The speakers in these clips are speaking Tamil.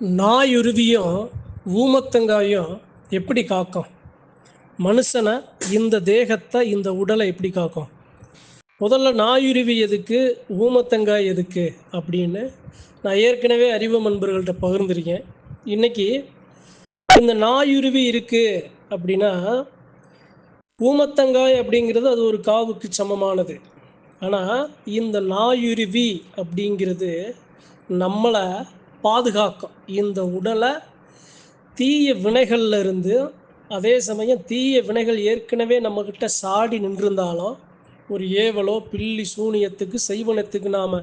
நாயுருவியும் ஊமத்தங்காயும் எப்படி காக்கும்? மனுஷனை இந்த தேகத்தை இந்த உடலை எப்படி காக்கும்? முதல்ல நாயுருவி எதுக்கு ஊமத்தங்காய் எதுக்கு அப்படின்னு நான் ஏற்கனவே அறிவு நண்பர்கள்ட்ட பகிர்ந்திருக்கேன். இன்னைக்கு இந்த நாயுருவி இருக்கு அப்படின்னா ஊமத்தங்காய் அப்படிங்கிறது அது ஒரு காவுக்கு சமமானது. ஆனால் இந்த நாயுருவி அப்படிங்கிறது நம்மளை பாதுகாக்கும். இந்த உடலை தீய வினைகள்ல இருந்து அதே சமயம் தீய வினைகள் ஏற்கனவே நம்மக்கிட்ட சாடி நின்றிருந்தாலும் ஒரு ஏவலோ பில்லி சூனியத்துக்கு செய்வனத்துக்கு நாம்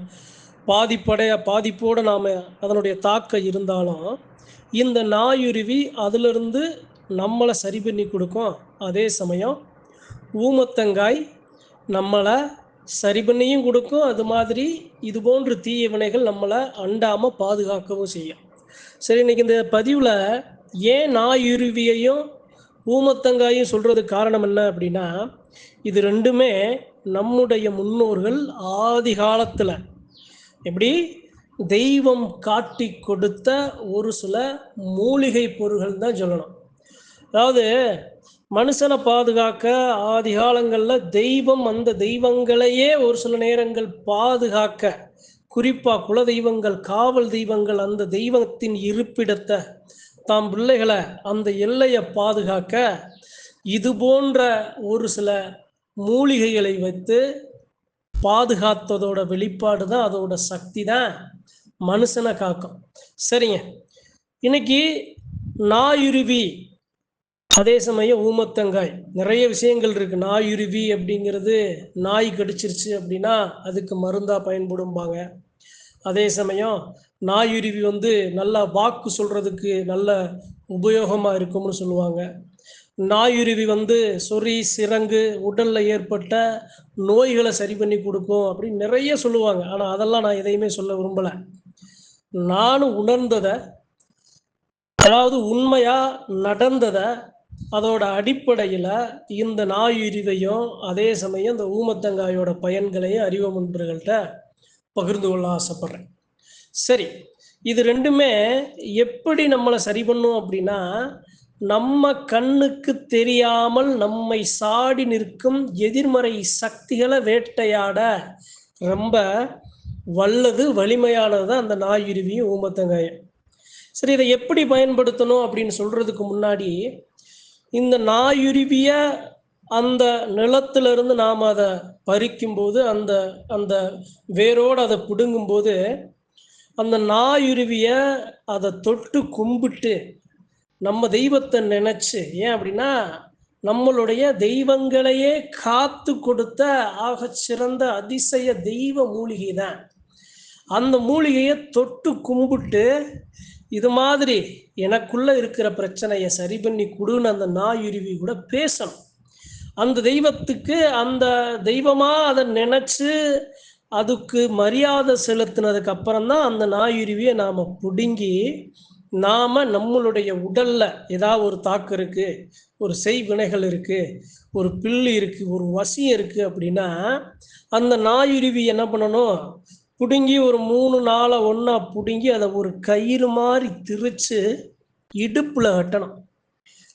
பாதிப்படைய பாதிப்போடு நாம் அதனுடைய தாக்கம் இருந்தாலும் இந்த நாயுருவி அதிலிருந்து நம்மளை சரி பண்ணி கொடுக்கும். அதே சமயம் ஊமத்தங்காய் நம்மளை சரி பண்ணியும் கொடுக்கும். அது மாதிரி இது போன்ற தீய வினைகள் நம்மளை அண்டாமல் பாதுகாக்கவும் செய்யும். சரி இன்னைக்கு இந்த பதிவில் ஏன் நாயுருவியையும் ஊமத்தங்காயும் சொல்கிறதுக்கு காரணம் என்ன அப்படின்னா இது ரெண்டுமே நம்முடைய முன்னோர்கள் ஆதி காலத்தில் எப்படி தெய்வம் காட்டி கொடுத்த ஒரு சில மூலிகை பொருள்கள் தான் சொல்லணும். அதாவது மனுஷனை பாதுகாக்க ஆதி காலங்களில் தெய்வம் அந்த தெய்வங்களையே ஒரு சில நேரங்கள் பாதுகாக்க குறிப்பாக குல தெய்வங்கள் காவல் தெய்வங்கள் அந்த தெய்வத்தின் இருப்பிடத்தை தாம் பிள்ளைகளை அந்த எல்லையை பாதுகாக்க இது போன்ற ஒரு சில மூலிகைகளை வைத்து பாதுகாத்ததோட வெளிப்பாடு தான் அதோட சக்தி தான் மனுஷனை காக்கும். சரிங்க. இன்னைக்கு நாயுருவி அதே சமயம் ஊமத்தங்காய் நிறைய விஷயங்கள் இருக்குது நாயுருவி அப்படிங்கிறது நாய் கடிச்சிருச்சு அப்படின்னா அதுக்கு மருந்தாக பயன்படும்பாங்க. அதே சமயம் நாயுருவி வந்து நல்லா வாக்கு சொல்கிறதுக்கு நல்ல உபயோகமாக இருக்கும்னு சொல்லுவாங்க. நாயுருவி வந்து சொறி சிரங்கு உடலில் ஏற்பட்ட நோய்களை சரி பண்ணி கொடுக்கும் அப்படின்னு நிறைய சொல்லுவாங்க. ஆனால் அதெல்லாம் நான் எதையுமே சொல்ல விரும்பலை. நானும் உணர்ந்ததை அதாவது உண்மையாக நடந்ததை அதோட அடிப்படையில் இந்த நாயுருவையும் அதே சமயம் இந்த ஊமத்தங்காயோட பயன்களையும் அறிவு முன்பர்கள்ட்ட பகிர்ந்து கொள்ள ஆசைப்படுறேன். சரி இது ரெண்டுமே எப்படி நம்மளை சரி பண்ணும் அப்படின்னா நம்ம கண்ணுக்கு தெரியாமல் நம்மை சாடி நிற்கும் எதிர்மறை சக்திகளை வேட்டையாட ரொம்ப வல்லது வலிமையானது தான் அந்த நாயுருவியும் ஊமத்தங்காயம். சரி இதை எப்படி பயன்படுத்தணும் அப்படின்னு சொல்றதுக்கு முன்னாடி இந்த நாயுருவிய அந்த நிலத்திலிருந்து நாம் அதை பறிக்கும்போது அந்த அந்த வேரோடு அதை பிடுங்கும்போது அந்த நாயுருவிய அதை தொட்டு கும்பிட்டு நம்ம தெய்வத்தை நினச்சி ஏன் அப்படின்னா நம்மளுடைய தெய்வங்களையே காத்து கொடுத்த ஆக சிறந்த அதிசய தெய்வ மூலிகை தான் அந்த மூலிகையை தொட்டு கும்பிட்டு இது மாதிரி எனக்குள்ள இருக்கிற பிரச்சனையை சரி பண்ணி கொடுன்னு அந்த நாயுருவி கூட பேசணும். அந்த தெய்வத்துக்கு அந்த தெய்வமா அதை நினைச்சு அதுக்கு மரியாதை செலுத்தினதுக்கு அப்புறம் தான் அந்த நாயுருவியை நாம பிடுங்கி நாம நம்மளுடைய உடல்ல ஏதாவது ஒரு தாக்கு இருக்கு ஒரு செய்வினைகள் இருக்கு ஒரு பில்லு இருக்கு ஒரு வசியம் இருக்கு அப்படின்னா அந்த நாயுருவி என்ன பண்ணணும்? பிடுங்கி ஒரு மூணு நாளை ஒன்றா பிடுங்கி அதை ஒரு கயிறு மாதிரி திரிச்சு இடுப்பில் கட்டணும்.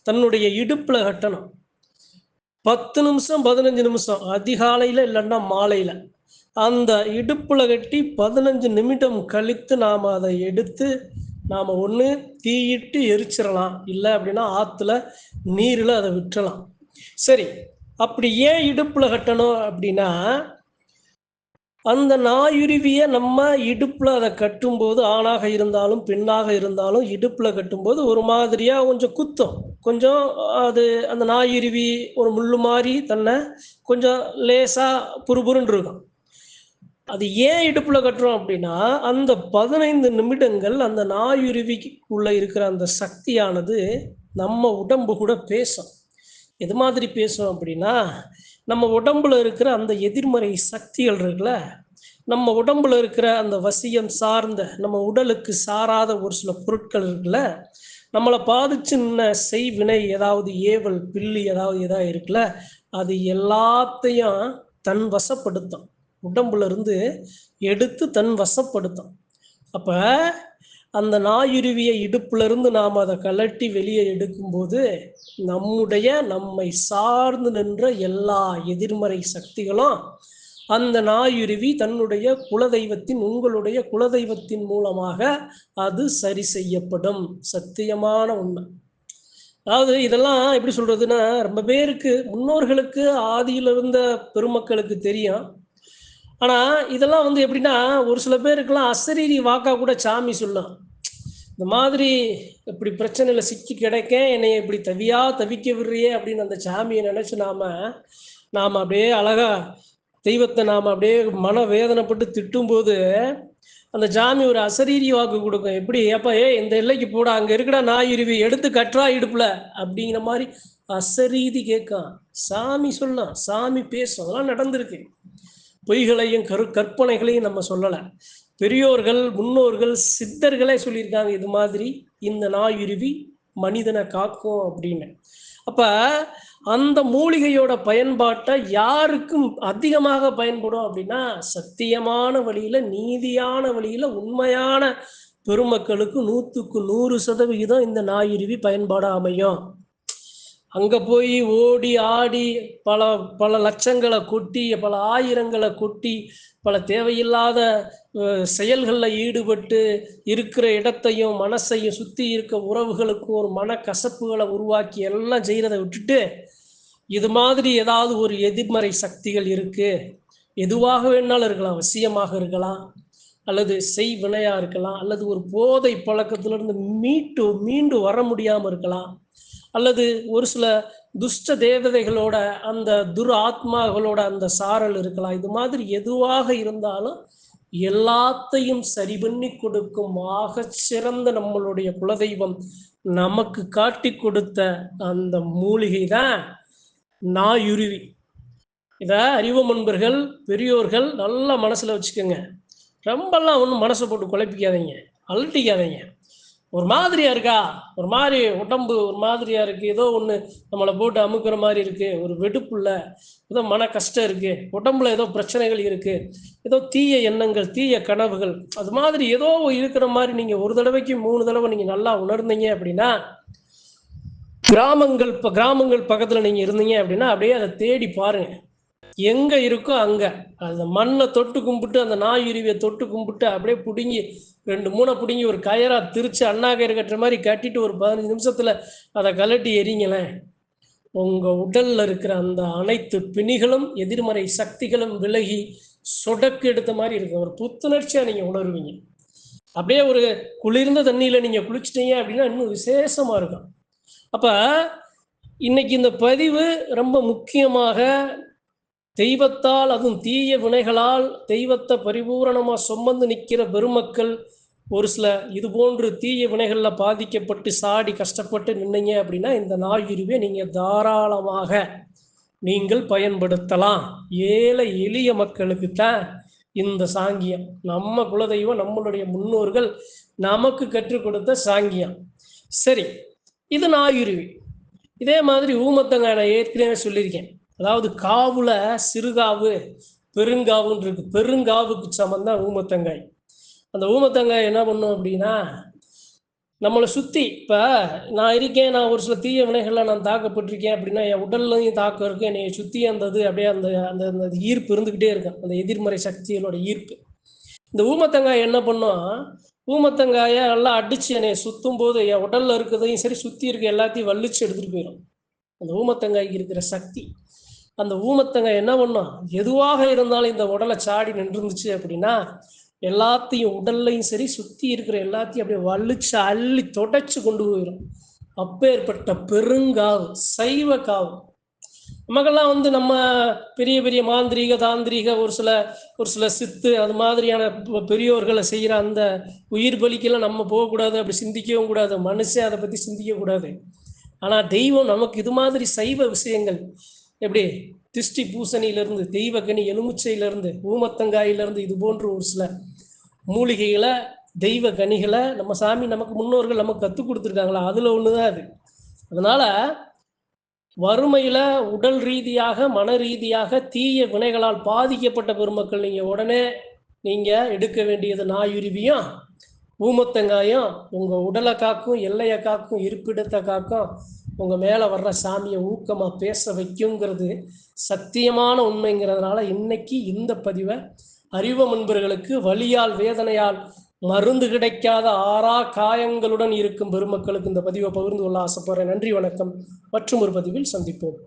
தன்னுடைய இடுப்பில் கட்டணும். பத்து நிமிஷம் பதினஞ்சு நிமிஷம் அதிகாலையில் இல்லைன்னா மாலையில். அந்த இடுப்பில் கட்டி பதினஞ்சு நிமிடம் கழித்து நாம் அதை எடுத்து நாம் ஒன்று தீயிட்டு எரிச்சிடலாம். இல்லை அப்படின்னா ஆற்றுல நீரில் அதை விட்டுறலாம். சரி அப்படி ஏன் இடுப்பில் கட்டணும் அப்படின்னா அந்த நாயுருவியை நம்ம இடுப்பில் அதை கட்டும்போது ஆணாக இருந்தாலும் பெண்ணாக இருந்தாலும் இடுப்பில் கட்டும்போது ஒரு மாதிரியாக கொஞ்சம் குத்தம். கொஞ்சம் அது அந்த நாயுருவி ஒரு முள்ளு மாதிரி தன்னை கொஞ்சம் லேசாக புறுபுறுன்னு இருக்கும். அது ஏன் இடுப்பில் கட்டுறோம் அப்படின்னா அந்த பதினைந்து நிமிடங்கள் அந்த நாயுருவிக்குள்ளே இருக்கிற அந்த சக்தியானது நம்ம உடம்பு கூட பேசும். எது மாதிரி பேசும் அப்படின்னா நம்ம உடம்புல இருக்கிற அந்த எதிர்மறை சக்திகள் இருக்குல்ல நம்ம உடம்புல இருக்கிற அந்த வசியம் சார்ந்த நம்ம உடலுக்கு சாராத ஒரு சில பொருட்கள் இருக்குல்ல நம்மளை பாதிச்சு நின்ன செய்வினை ஏதாவது ஏவல் பில்லி ஏதாவது ஏதாவது இருக்குல்ல அது எல்லாத்தையும் தன் வசப்படுத்தும். உடம்புல இருந்து எடுத்து தன் வசப்படுத்தும். அப்போ அந்த நாயுருவிய இடுப்புலேருந்து நாம் அதை கலட்டி வெளியே எடுக்கும்போது நம்முடைய நம்மை சார்ந்து நின்ற எல்லா எதிர்மறை சக்திகளும் அந்த நாயுருவி தன்னுடைய குலதெய்வத்தின் உங்களுடைய குலதெய்வத்தின் மூலமாக அது சரி செய்யப்படும். சத்தியமான உண்மை. அதாவது இதெல்லாம் எப்படி சொல்றதுன்னா ரொம்ப பேருக்கு முன்னோர்களுக்கு ஆதியில் இருந்த பெருமக்களுக்கு தெரியும். ஆனா இதெல்லாம் வந்து எப்படின்னா ஒரு சில பேருக்கெல்லாம் அசரீரி வாக்கா கூட சாமி சொல்லலாம். இந்த மாதிரி இப்படி பிரச்சனையில் சிக்கி கிடைக்க என்னை இப்படி தவியா தவிக்க விடுறியே அப்படின்னு அந்த சாமியை நினைச்சு நாம நாம அப்படியே அழகா தெய்வத்தை நாம் அப்படியே மன வேதனைப்பட்டு திட்டும்போது அந்த ஜாமி ஒரு அசரீரி வாக்கு கொடுக்கும். எப்படி? ஏப்பா ஏ இந்த எல்லைக்கு போடா அங்கே இருக்கடா நாயுருவி எடுத்து கற்றா இடுப்புல அப்படிங்கிற மாதிரி அசரீதி கேட்கும் சாமி சொல்லலாம் சாமி பேசும் அதெல்லாம் நடந்திருக்கு. பொய்களையும் கரு கற்பனைகளையும் நம்ம சொல்லலை. பெரியோர்கள் முன்னோர்கள் சித்தர்களே சொல்லியிருக்காங்க இது மாதிரி இந்த நாயுருவி மனிதனை காக்கும் அப்படின்னு. அப்போ அந்த மூலிகையோட பயன்பாட்டை யாருக்கும் அதிகமாக பயன்படும் அப்படின்னா சத்தியமான வழியில் நீதியான வழியில் உண்மையான பெருமக்களுக்கு நூற்றுக்கு நூறு சதவிகிதம் இந்த நாயுருவி பயன்பாடு அமையும். அங்க போய் ஓடி ஆடி பல பல லட்சங்களை கொட்டி பல ஆயிரங்களை கொட்டி பல தேவையில்லாத செயல்களில் ஈடுபட்டு இருக்கிற இடத்தையும் மனசையும் சுற்றி இருக்க உறவுகளுக்கும் ஒரு மன கசப்புகளை உருவாக்கி எல்லாம் செய்கிறத விட்டுட்டு இது மாதிரி ஏதாவது ஒரு எதிர்மறை சக்திகள் இருக்கு. எதுவாக வேணாலும் இருக்கலாம். வசியமாக இருக்கலாம். அல்லது செய் வினையா இருக்கலாம். அல்லது ஒரு போதை பழக்கத்திலிருந்து மீட்டு மீண்டு வர முடியாமல் இருக்கலாம். அல்லது ஒரு சில துஷ்ட தேவதைகளோட அந்த துர் ஆத்மாக்களோட அந்த சாரல் இருக்கலாம். இது மாதிரி எதுவாக இருந்தாலும் எல்லாத்தையும் சரி பண்ணி கொடுக்கும் ஆக சிறந்த நம்மளுடைய குலதெய்வம் நமக்கு காட்டி கொடுத்த அந்த மூலிகை தான் நாயுருவி. இதை அறிவு முன்பர்கள் பெரியோர்கள் நல்லா மனசில் வச்சுக்கோங்க. ரொம்பலாம் ஒன்றும் மனசை போட்டு குழப்பிக்காதீங்க. அலட்டிக்காதீங்க. ஒரு மாதிரியா இருக்கா? ஒரு மாதிரி உடம்பு ஒரு மாதிரியா இருக்கு. ஏதோ ஒன்று நம்மளை போட்டு அமுக்குற மாதிரி இருக்கு. ஒரு வெடுப்புள்ள ஏதோ மன கஷ்டம் இருக்கு. உடம்புல ஏதோ பிரச்சனைகள் இருக்கு. ஏதோ தீய எண்ணங்கள் தீய கனவுகள். அது மாதிரி ஏதோ இருக்கிற மாதிரி நீங்க ஒரு தடவைக்கு மூணு தடவை நீங்க நல்லா உணர்ந்தீங்க அப்படின்னா கிராமங்கள் இப்போ கிராமங்கள் பக்கத்துல நீங்க இருந்தீங்க அப்படின்னா அப்படியே அதை தேடி பாருங்க. எங்க இருக்கோ அங்க. அந்த மண்ணை தொட்டு கும்பிட்டு அந்த நாயுருவியை தொட்டு கும்பிட்டு அப்படியே பிடுங்கி ரெண்டு மூணை பிடுங்கி ஒரு கயரா திரிச்சு அண்ணா கயிறு கட்டுற மாதிரி கட்டிட்டு ஒரு பதினஞ்சு நிமிஷத்துல அதை கலட்டி எரிங்களேன் உங்க உடல்ல இருக்கிற அந்த அனைத்து பிணிகளும் எதிர்மறை சக்திகளும் விலகி சொடக்கு எடுத்த மாதிரி இருக்கும். ஒரு புத்துணர்ச்சியா நீங்க உணர்வீங்க. அப்படியே ஒரு குளிர்ந்த தண்ணியில நீங்க குளிச்சிட்டீங்க அப்படின்னா இன்னும் விசேஷமா இருக்கும். அப்ப இன்னைக்கு இந்த பதிவு ரொம்ப முக்கியமாக தெய்வத்தால் அதுவும் தீய வினைகளால் தெய்வத்தை பரிபூரணமாக சுமந்து நிற்கிற பெருமக்கள் ஒரு சில இது போன்று தீய வினைகளில் பாதிக்கப்பட்டு சாடி கஷ்டப்பட்டு நின்னீங்க அப்படின்னா இந்த நாயுருவை நீங்கள் தாராளமாக நீங்கள் பயன்படுத்தலாம். ஏழை எளிய மக்களுக்கு தான் இந்த சாங்கியம். நம்ம குலதெய்வம் நம்மளுடைய முன்னோர்கள் நமக்கு கற்றுக் கொடுத்த சாங்கியம். சரி இது நாயுருவி. இதே மாதிரி ஊமத்தங்க நான் ஏற்கனவே சொல்லியிருக்கேன். அதாவது காவுல சிறுகாவு பெருங்காவுன்னு இருக்கு. பெருங்காவுக்கு சமம் தான் ஊமத்தங்காய். அந்த ஊமத்தங்காய் என்ன பண்ணும் அப்படின்னா நம்மளை சுத்தி இப்ப நான் இருக்கேன் நான் ஒரு சில தீய வினைகள்ல நான் தாக்கப்பட்டிருக்கேன் அப்படின்னா என் உடல்லையும் தாக்கம் இருக்கு. என்னை சுத்தி அந்த இது அப்படியே அந்த அந்த அந்த ஈர்ப்பு இருந்துகிட்டே இருக்கும். அந்த எதிர்மறை சக்திகளோட ஈர்ப்பு. இந்த ஊமத்தங்காய் என்ன பண்ணும்? ஊமத்தங்காயை நல்லா அடிச்சு என்னை சுத்தும் போது என் உடல்ல இருக்கிறதையும் சரி சுத்தி இருக்க எல்லாத்தையும் வலிச்சு எடுத்துட்டு போயிடும். அந்த ஊமத்தங்காய்க்கு இருக்கிற சக்தி. அந்த ஊமத்தங்க என்ன பண்ணும்? எதுவாக இருந்தாலும் இந்த உடலை சாடி நின்றுருந்துச்சு அப்படின்னா எல்லாத்தையும் உடல்லையும் சரி சுற்றி இருக்கிற எல்லாத்தையும் அப்படியே வலிச்சு அள்ளி தொடச்சு கொண்டு போயிடும் அப்பேற்பட்ட பெருங்காவு சைவ காவு. நமக்கெல்லாம் வந்து நம்ம பெரிய பெரிய மாந்திரீக தாந்திரீக ஒரு சில ஒரு சில சித்து அது மாதிரியான பெரியோர்களை செய்கிற அந்த உயிர் பலிக்கெல்லாம் நம்ம போகக்கூடாது அப்படி சிந்திக்கவும் கூடாது. மனுஷன் அதை பற்றி சிந்திக்க கூடாது ஆனால் தெய்வம் நமக்கு இது மாதிரி சைவ விஷயங்கள். எப்படி? திஷ்டி பூசணியிலிருந்து தெய்வகனி எலுமிச்சையிலிருந்து ஊமத்தங்காயிலிருந்து இது போன்ற ஒரு சில மூலிகைகளை தெய்வ கனிகளை நம்ம சாமி நமக்கு முன்னோர்கள் நமக்கு கற்றுக் கொடுத்துருக்காங்களா? அதில் ஒன்று தான் அது. அதனால் வறுமையில் உடல் ரீதியாக மன ரீதியாக தீய வினைகளால் பாதிக்கப்பட்ட பெருமக்கள் நீங்கள் உடனே நீங்கள் எடுக்க வேண்டியது நாயுருவியும் ஊமத்தங்காயம் உங்கள் உடலை காக்கும் எல்லையை காக்கும் இருப்பிடத்தை காக்கும் உங்கள் மேலே வர்ற சாமியை ஊக்கமாக பேச வைக்குங்கிறது சத்தியமான உண்மைங்கிறதுனால இன்னைக்கு இந்த பதிவை அறிவு முன்பர்களுக்கு வலியால் வேதனையால் மருந்து கிடைக்காத ஆறா காயங்களுடன் இருக்கும் பெருமக்களுக்கு இந்த பதிவை பகிர்ந்து கொள்ள ஆசைப்படுறேன். நன்றி வணக்கம். மற்றும் ஒரு பதிவில் சந்திப்போம்.